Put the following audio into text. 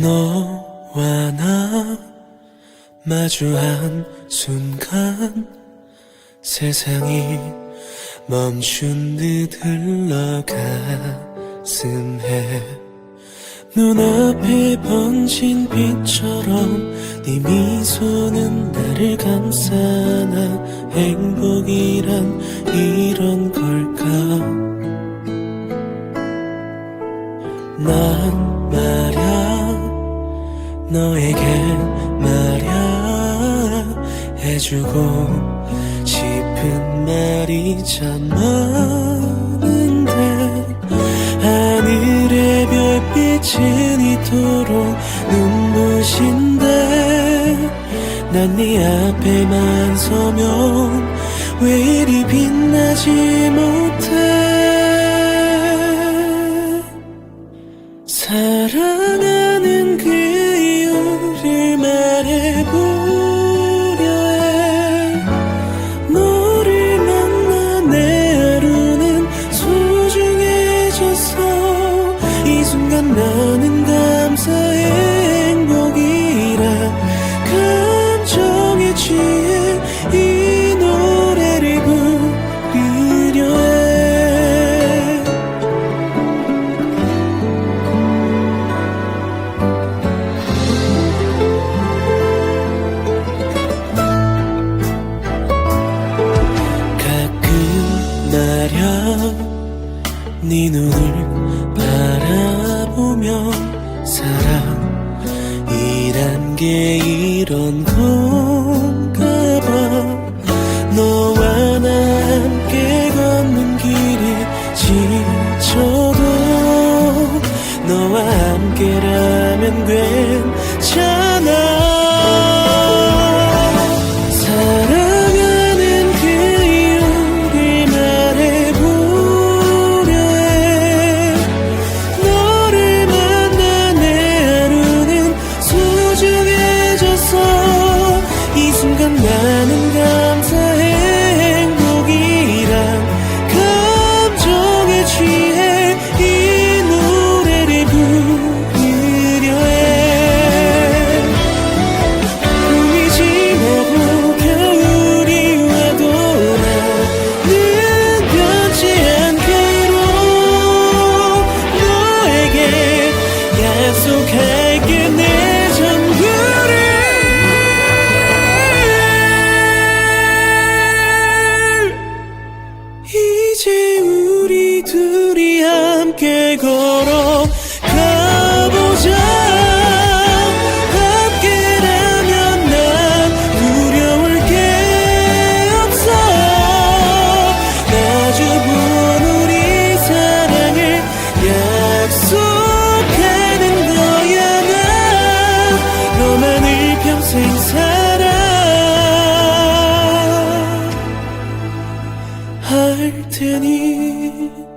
너와 나 마주한 순간 세상이 멈춘 듯 흘러가슴에 눈앞에 번진 빛처럼 네 미소는 나를 감싸나 행복이란 이런 걸까? 난 말야 너에게 말야 해주고 싶은 말이 참 많은데 하늘의 별빛은 이토록 눈부신데 난 네 앞에만 서면 왜 이리 빛나지 못해? 사랑 네 눈을 바라보며 사랑이란 게 이런 건가 봐. 너와 나 함께 걷는 길이 지쳐도 너와 함께라면 괜찮아 이제 우리 둘이 함께 걸어 가보자. 함께 你。